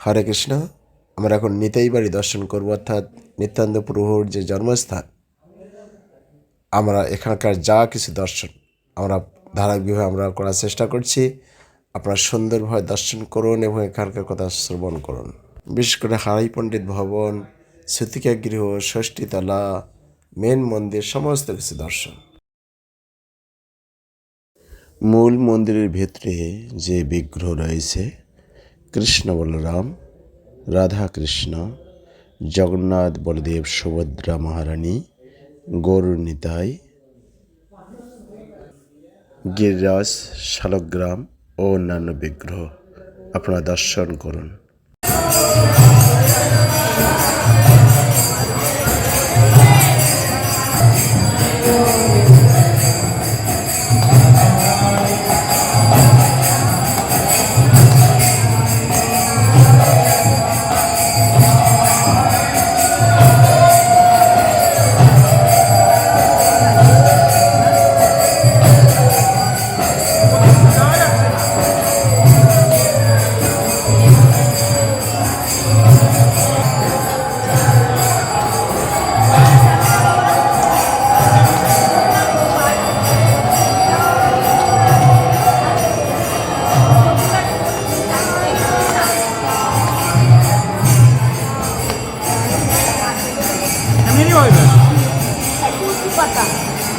হরে কৃষ্ণ, আমরা এখন নিতাই বাড়ি দর্শন করব, অর্থাৎ নিত্যানন্দ প্রভুর যে জন্মস্থান, আমরা এখানকার যা কিছু দর্শন, আমরা ধারাবাহিকভাবে আমরা করার চেষ্টা করছি। আপনারা সুন্দরভাবে দর্শন করুন এবং এখানকার কথা শ্রবণ করুন। বিশেষ করে হারাই পণ্ডিত ভবন, সুতিকা গৃহ, ষষ্ঠীতলা, মেন মন্দির, সমস্ত কিছু দর্শন। মূল মন্দিরের ভিতরে যে বিগ্রহ রয়েছে কৃষ্ণ বলরাম, রাধা কৃষ্ণ, জগন্নাথ বলদেব সুভদ্রা মহারানী, গরুর নিতাই, গিরিরাজ, শালগ্রাম ও অন্যান্য বিগ্রহ আপনারা দর্শন করুন।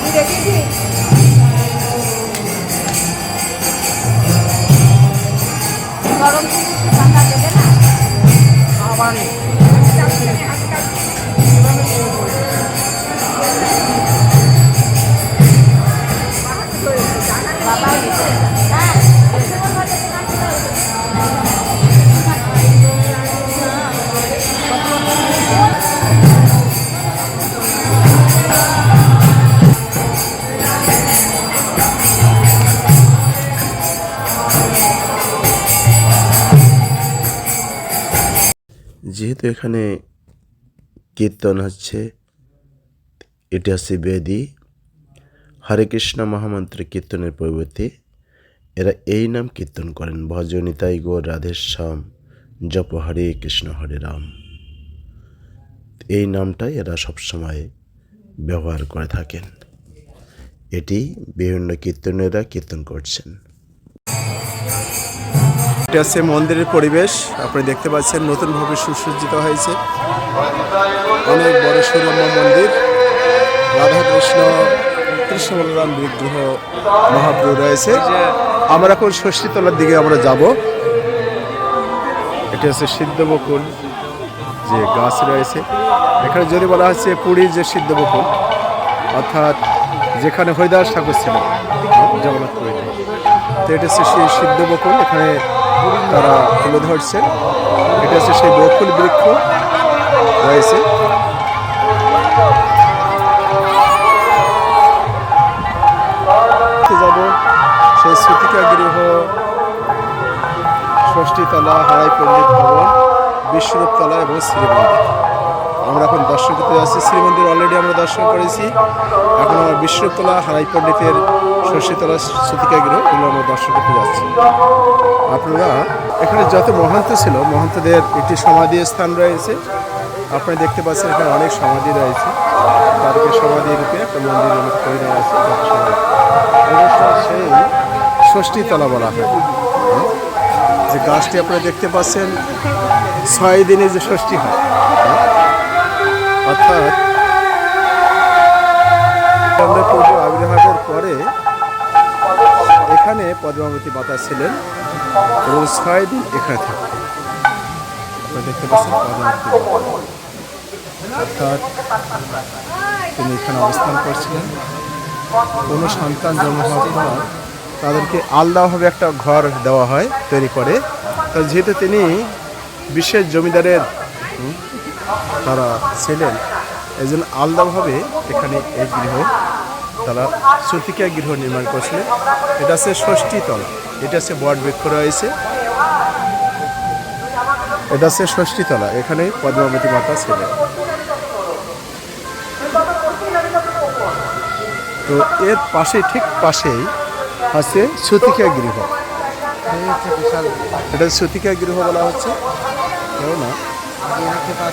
তুই রেখেছিস গরম তুলসী পাতা দেবে না? আবার যেহেতু এখানে কীর্তন হচ্ছে। এটা হচ্ছে বেদি। হরে কৃষ্ণ মহামন্ত্র কীর্তনের পরিবর্তে এরা এই নাম কীর্তন করেন। ভজনিতাই গো রাধেশ্যাম, জপ হরে কৃষ্ণ হরে রাম। এই নামটাই এরা সবসময় ব্যবহার করে থাকেন। এটি বিভিন্ন কীর্তনেরা কীর্তন করছেন। এটা হচ্ছে মন্দিরের পরিবেশ। আপনি দেখতে পাচ্ছেন নতুনভাবে সুসজ্জিত হয়েছে। অনেক বড় সুরম্য মন্দির। রাধাকৃষ্ণ কৃষ্ণ কৃষ্ণ বলরাম বিগ্রহ, মহাপ্রভু রয়েছে। আমরা এখন ষষ্ঠীতলার দিকে আমরা যাব। এটা হচ্ছে সিদ্ধ বকুল যে গাছ রয়েছে। এখানে যদি বলা হচ্ছে পুরীর যে সিদ্ধ বকুল অর্থাৎ যেখানে হরিদাস ঠাকুর ছিলেন, জগন্নাথ পুরীতে। তো এটা হচ্ছে সেই সিদ্ধ বকুল এখানে তারা তুলে ধরছে। এটা হচ্ছে সেই বকুল বৃক্ষ রয়েছে। যাব সেই শ্রুতিকা গৃহ ষষ্ঠীতলা হারাই পণ্ডিত ভবন, বিশ্বরূপতলা এবং শ্রীমন্দির। আমরা এখন দর্শন করতে যাচ্ছি। শ্রীমন্দির অলরেডি আমরা দর্শন করেছি। এখন আমরা বিশ্বরূপতলা হারাই পণ্ডিতের শ্রুতিকা গৃহ এগুলো আমরা দর্শন করতে যাচ্ছি। আপনারা, এখানে যত মহান্ত ছিল, মহান্তদের একটি সমাধি স্থান রয়েছে। আপনি দেখতে পাচ্ছেন এখানে অনেক সমাধি রয়েছে। তাদেরকে সমাধি রূপে একটা মন্দির অনেক করে দেওয়া আছে। সেই ষষ্ঠীতলা বলা হয়। যে গাছটি আপনারা দেখতে পাচ্ছেন, ছয় দিনে যে ষষ্ঠী হয়। অর্থাৎ চন্দ্র প্রভু আবির্ভাবের পরে এখানে পদ্মাবতী মাতা ছিলেন এবং ছয় দিন এখানে থাকতেন। দেখতে পাচ্ছেন পদ্মাবতী অর্থাৎ তিনি এখানে অবস্থান করছিলেন। কোনো সন্তান জন্ম হওয়ার পর তাদেরকে আলাদাভাবে একটা ঘর দেওয়া হয়, তৈরি করে। তো যেহেতু তিনি বিশেষ জমিদারের তারা ছিলেন এই জন্য আলাদাভাবে এখানে এই গৃহ তারা শ্রুতিকা গৃহ নির্মাণ করেছিলেন এটা হচ্ছে ষষ্ঠীতলা এটা হচ্ছে বট বৃক্ষ রয়েছে। এটা হচ্ছে ষষ্ঠীতলা এখানে পদ্মাবতী মাতা ছিলেন। তো এর পাশে, ঠিক পাশেই আছে সুতিকা গৃহ। এটা সুতিকা গৃহ বলা হচ্ছে। কেননা এটা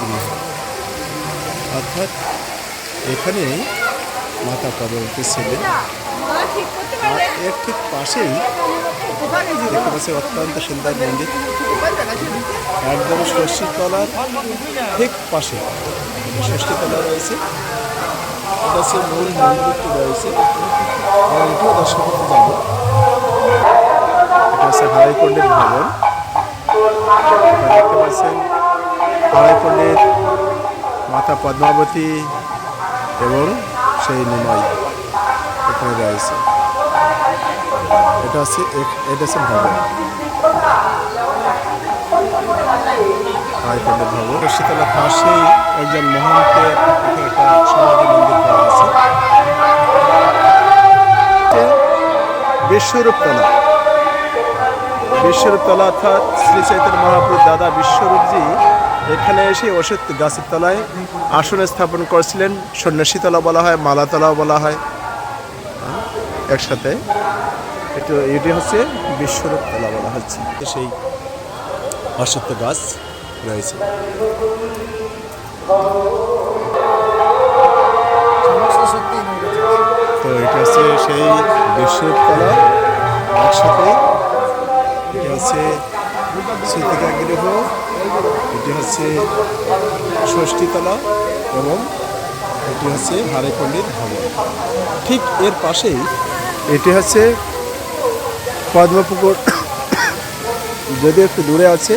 গৃহ অর্থাৎ এখানে মাতা ছিলেন আর এর ঠিক পাশেই দেখতে পাচ্ছি অত্যন্ত সুন্দর মন্দির। একদম ষষ্ঠীতলার ঠিক পাশে। ষষ্ঠীতলা রয়েছে। এটা হচ্ছে মূল মন্দিরটি রয়েছে। এবং এটিও দর্শন করতে যাব। এটা হচ্ছে হারাই পণ্ডিত ভবন দেখতে পাচ্ছেন হারাই মাতা পদ্মাবতী এবং সেই নিমাই এখানে রয়েছে। এটা হচ্ছে এটা হচ্ছে ভবন। পণ্ডিত ভবন শীতলা পাশেই একজন মহান্তের আছে। বিশ্বরূপতলা বিশ্বরূপতলা অর্থাৎ শ্রী চৈতন্য মহাপ্রভু দাদা বিশ্বরূপজি এখানে এসে ওষুধ গাছের তলায় আসন স্থাপন করেছিলেন। সন্ন্যাসীতলা বলা হয় মালাতলাও বলা হয়। হ্যাঁ, একসাথে। একটু এটি হচ্ছে বিশ্বরূপতলা বলা হচ্ছে। সেই অশ্বত্থ গাছ। রয়েছে। তো এটা হচ্ছে সেই বিশ্বরূপতলা একসাথে। এটা হচ্ছে স্মৃতিকা গৃহ। এটি হচ্ছে ষষ্ঠীতলা এবং এটি হচ্ছে হারে পণ্ডিত ভবন। ঠিক এর পাশেই এটি হচ্ছে পদ্মপুকুর। যদিও একটু দূরে আছে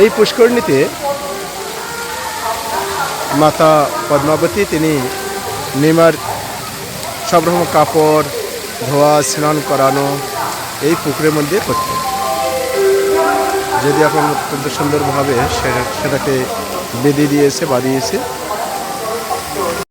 এই পুষ্করণীতে মাতা পদ্মাবতী, তিনি নিমার সব রকম কাপড়, ধোয়া, স্নান করানো, এই পুকুরের মধ্যে করতেন যদি এখন অত্যন্ত সুন্দরভাবে সেটা সেটাকে বেঁধে দিয়েছে, বাঁধিয়েছে